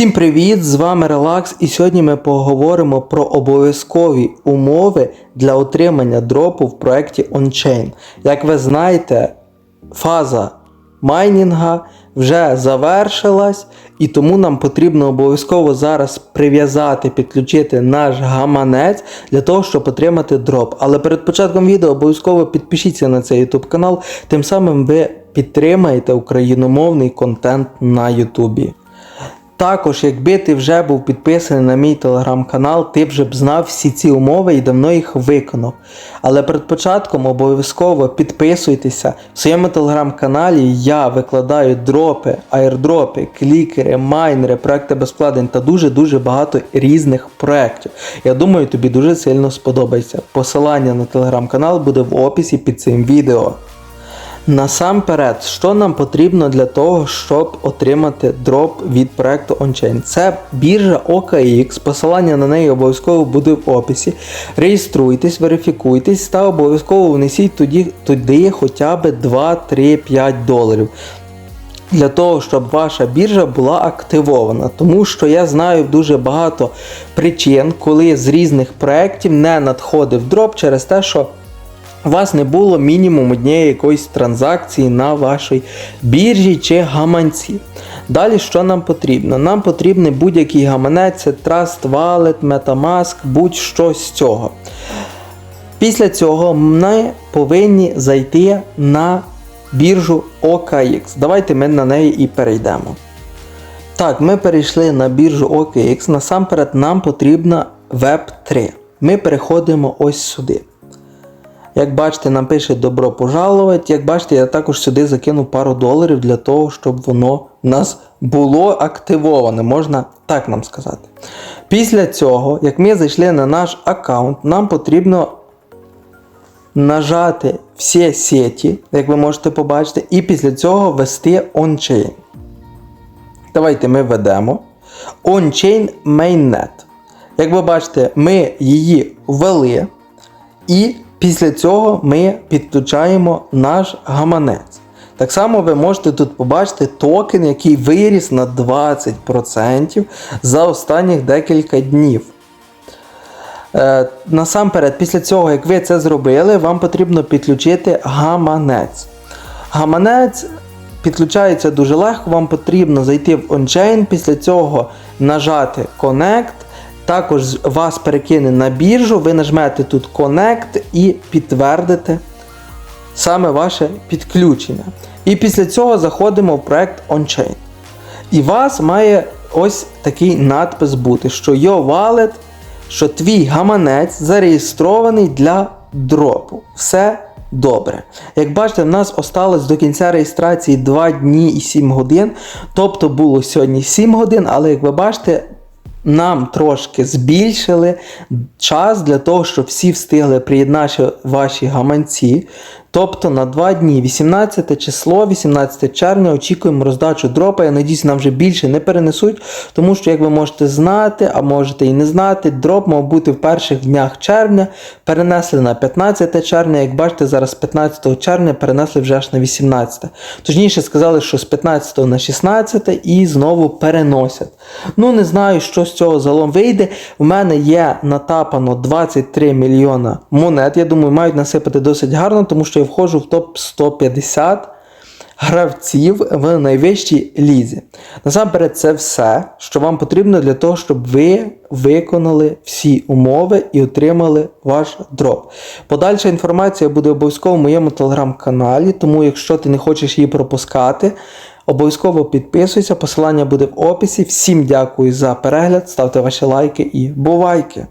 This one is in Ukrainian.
Всім привіт! З вами Релакс, і сьогодні ми поговоримо про обов'язкові умови для отримання дропу в проєкті OnChain. Як ви знаєте, фаза майнінга вже завершилась, і тому нам потрібно обов'язково зараз прив'язати, підключити наш гаманець для того, щоб отримати дроп. Але перед початком відео обов'язково підпишіться на цей YouTube канал, тим самим ви підтримаєте україномовний контент на Ютубі. Також, якби ти вже був підписаний на мій телеграм-канал, ти вже б знав всі ці умови і давно їх виконав. Але перед початком обов'язково підписуйтеся. В своєму телеграм-каналі я викладаю дропи, айрдропи, клікери, майнери, проекти без вкладень та дуже-дуже багато різних проєктів. Я думаю, тобі дуже сильно сподобається. Посилання на телеграм-канал буде в описі під цим відео. Насамперед, що нам потрібно для того, щоб отримати дроп від проекту OnChain? Це біржа OKX, посилання на неї обов'язково буде в описі. Реєструйтесь, верифікуйтесь та обов'язково внесіть туди, туди хоча б 2, 3, 5 доларів. Для того, щоб ваша біржа була активована. Тому що я знаю дуже багато причин, коли з різних проєктів не надходив дроп через те, що у вас не було мінімум однієї якоїсь транзакції на вашій біржі чи гаманці. Далі що нам потрібно? Нам потрібен будь-який гаманець, це Trust Wallet, Metamask, будь-що з цього. Після цього ми повинні зайти на біржу OKX. Давайте ми на неї і перейдемо. Так, ми перейшли на біржу OKX. Насамперед нам потрібна Web3. Ми переходимо ось сюди. Як бачите, нам пише добро пожаловать. Як бачите, я також сюди закинув пару доларів для того, щоб воно в нас було активоване, можна так нам сказати. Після цього, як ми зайшли на наш аккаунт, нам потрібно нажати всі сеті, як ви можете побачити, і після цього ввести OnChain. Давайте ми введемо OnChain Mainnet. Як ви бачите, ми її ввели. І після цього ми підключаємо наш гаманець. Так само ви можете тут побачити токен, який виріс на 20% за останніх декілька днів. Е, насамперед, після цього, як ви це зробили, вам потрібно підключити гаманець. Гаманець підключається дуже легко, вам потрібно зайти в OnChain, після цього нажати Connect. Також вас перекине на біржу, ви нажмете тут Connect і підтвердите саме ваше підключення. І після цього заходимо в проект OnChain. І вас має ось такий надпис бути, що Your Wallet, що твій гаманець зареєстрований для дропу. Все добре. Як бачите, в нас осталось до кінця реєстрації 2 дні і 7 годин. Тобто було сьогодні 7 годин, але як ви бачите, нам трошки збільшили час для того, щоб всі встигли приєднати ваші гаманці. Тобто на 2 дні, 18 число, 18 червня, очікуємо роздачу дропа. Я надіюсь, нам вже більше не перенесуть, тому що, як ви можете знати, а можете і не знати, дроп мав бути в перших днях червня, перенесли на 15 червня. Як бачите, зараз 15 червня перенесли вже аж на 18. Точніше сказали, що з 15 на 16 і знову переносять. Ну, не знаю, що з цього залом вийде. У мене є натапано 23 мільйона монет. Я думаю, мають насипати досить гарно, тому що я входжу в топ 150 гравців в найвищій лізі. Насамперед, це все, що вам потрібно для того, щоб ви виконали всі умови і отримали ваш дроп. Подальша інформація буде обов'язково в моєму телеграм-каналі, тому якщо ти не хочеш її пропускати, Обов'язково підписуйся, посилання буде в описі. Всім дякую за перегляд, ставте ваші лайки і бувайки!